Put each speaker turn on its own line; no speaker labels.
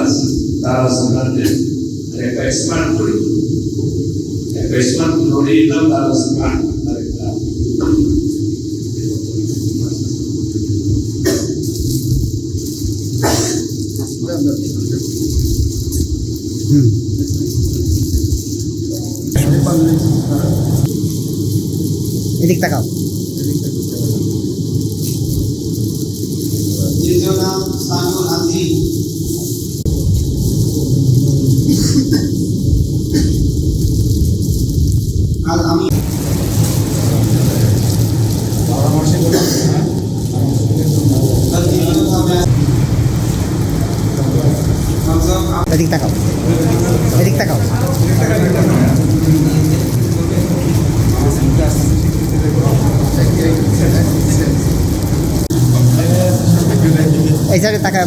atas tara sebenarnya. Mereka isman puri mereka isman puri dalam tara sebenarnya.
Edik takal.
Jenjolan sanggul anti আর আমি হামজা
এদিক তাকাও। এদিক তাকাও। এই সাইডে তাকায়